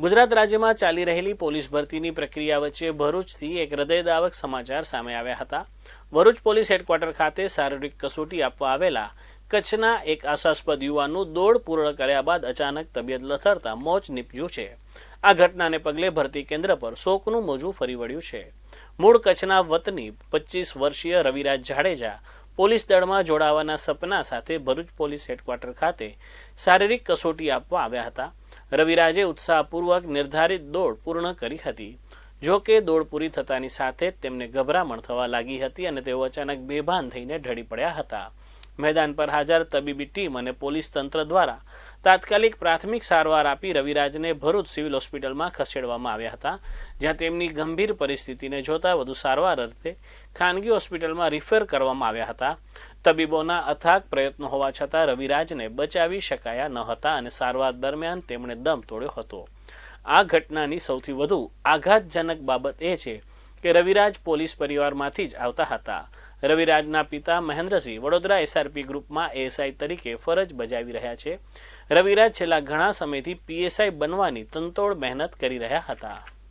ગુજરાત રાજ્યમાં ચાલી રહેલી પોલીસ ભરતીની પ્રક્રિયા વચ્ચે ભરૂચથી એક હૃદયદાવક સમાચાર સામે આવ્યા હતા. ભરૂચ પોલીસ હેડક્વાર્ટર ખાતે શારીરિક કસોટી આપવા આવેલા કચ્છના એક આશાસ્પદ યુવાનનું દોડ પૂર્ણ કર્યા બાદ અચાનક તબિયત લથડતા મોત નીપજ્યું છે. આ ઘટનાને પગલે ભરતી કેન્દ્ર પર શોકનું મોજું ફરી વળ્યું છે. મૂળ કચ્છના વતની પચીસ વર્ષીય રવિરાજ જાડેજા પોલીસ દળમાં જોડાવાના સપના સાથે ભરૂચ પોલીસ હેડક્વાર્ટર ખાતે શારીરિક કસોટી આપવા આવ્યા હતા. રવિરાજે ઉત્સાહપૂર્વક નિર્ધારિત દોડ પૂર્ણ કરી હતી. જો કે દોડ પૂરી થતાની સાથે તેમને ગભરામણ થવા લાગી હતી અને તેઓ અચાનક બેભાન થઈને ઢળી પડ્યા હતા. મેદાન પર હાજર તબીબી ટીમ અને પોલીસ તંત્ર દ્વારા તાત્કાલિક પ્રાથમિક સારવાર આપી રવિરાજને ભરૂચ સિવિલ હોસ્પિટલમાં ખસેડવામાં આવ્યા હતા, જ્યાં તેમની ગંભીર પરિસ્થિતિને જોતા વધુ સારવાર અર્થે ખાનગી હોસ્પિટલમાં રિફર કરવામાં આવ્યા હતા. તબીબોના અથાગ પ્રયત્નો હોવા છતાં રવિરાજને બચાવી શકાયા ન હતા અને સારવાર દરમિયાન તેમણે દમ તોડ્યો હતો. આ ઘટનાની સૌથી વધુ આઘાતજનક બાબત એ છે કે રવિરાજ પોલીસ પરિવારમાંથી જ આવતા હતા. રવિરાજના પિતા મહેન્દ્રસિંહ વડોદરા એસઆરપી ગ્રુપમાં એએસઆઈ તરીકે ફરજ બજાવી રહ્યા છે. રવિરાજ છેલ્લા ઘણા સમયથી પીએસઆઈ બનવાની તંતોડ મહેનત કરી રહ્યા હતા.